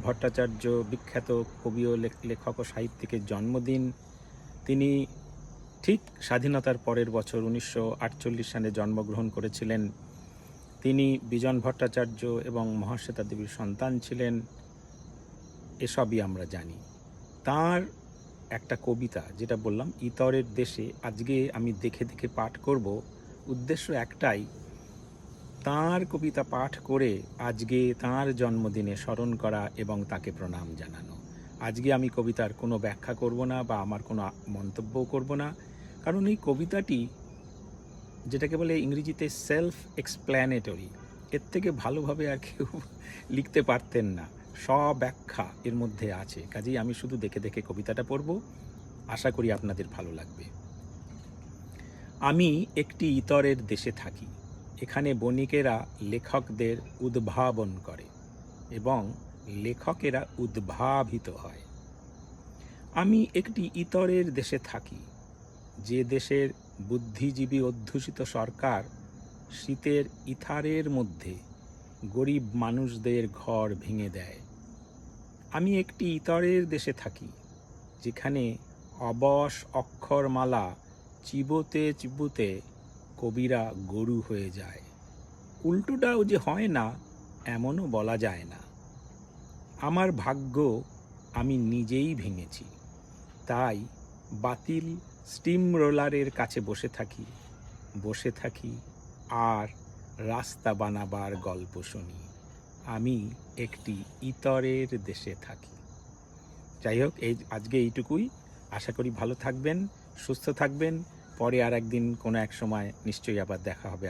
ভট্টাচার্য বিখ্যাত কবি ও লেখক ও সাহিত্যিকের জন্মদিন। তিনি ঠিক স্বাধীনতার পরের বছর উনিশশো আটচল্লিশ সালে জন্মগ্রহণ করেছিলেন। তিনি বিজন ভট্টাচার্য এবং মহাশ্বেতা দেবীর সন্তান ছিলেন। এসবই আমরা জানি। তার একটা কবিতা, যেটা বললাম, ইতরের দেশে আজকে আমি দেখে দেখে পাঠ করব। উদ্দেশ্য একটাই তার কবিতা পাঠ করে আজকে তার জন্মদিনে স্মরণ করা এবং তাকে প্রণাম জানানো। আজকে আমি কবিতার কোনো ব্যাখ্যা করব না বা আমার কোনো মন্তব্যও করব না। কারণ এই কবিতাটি যেটাকে বলে ইংরেজিতে সেলফ এক্সপ্ল্যানেটরি এর থেকে ভালোভাবে আর কেউ লিখতে পারতেন না। স্বব্যাখ্যা এর মধ্যে আছে। কাজেই আমি শুধু দেখে দেখে কবিতাটা পড়ব। আশা করি আপনাদের ভালো লাগবে। আমি একটি ইতরের দেশে থাকি। এখানে বণিকেরা লেখকদের উদ্ভাবন করে এবং লেখকেরা উদ্ভাবিত হয়। আমি একটি ইতরের দেশে থাকি, যে দেশের বুদ্ধিজীবী অধ্যুষিত সরকার শীতের ইথারের মধ্যে গরিব মানুষদের ঘর ভেঙে দেয়। আমি একটি ইতরের দেশে থাকি, যেখানে অবশ অক্ষরমালা চিবোতে চিবোতে কবিরা গরু হয়ে যায়। উল্টোটাও যে হয় না, এমনও বলা যায় না। আমার ভাগ্য আমি নিজেই ভেঙেছি। তাই বাতিল স্টিম রোলারের কাছে বসে থাকি। বসে থাকি আর রাস্তা বানাবার গল্প শুনি। আমি একটি ইতরের দেশে থাকি। যাই হোক, এই আজকে এইটুকুই। আশা করি ভালো থাকবেন, সুস্থ থাকবেন। পরে আর একদিন কোনো এক সময় নিশ্চয়ই আবার দেখা হবে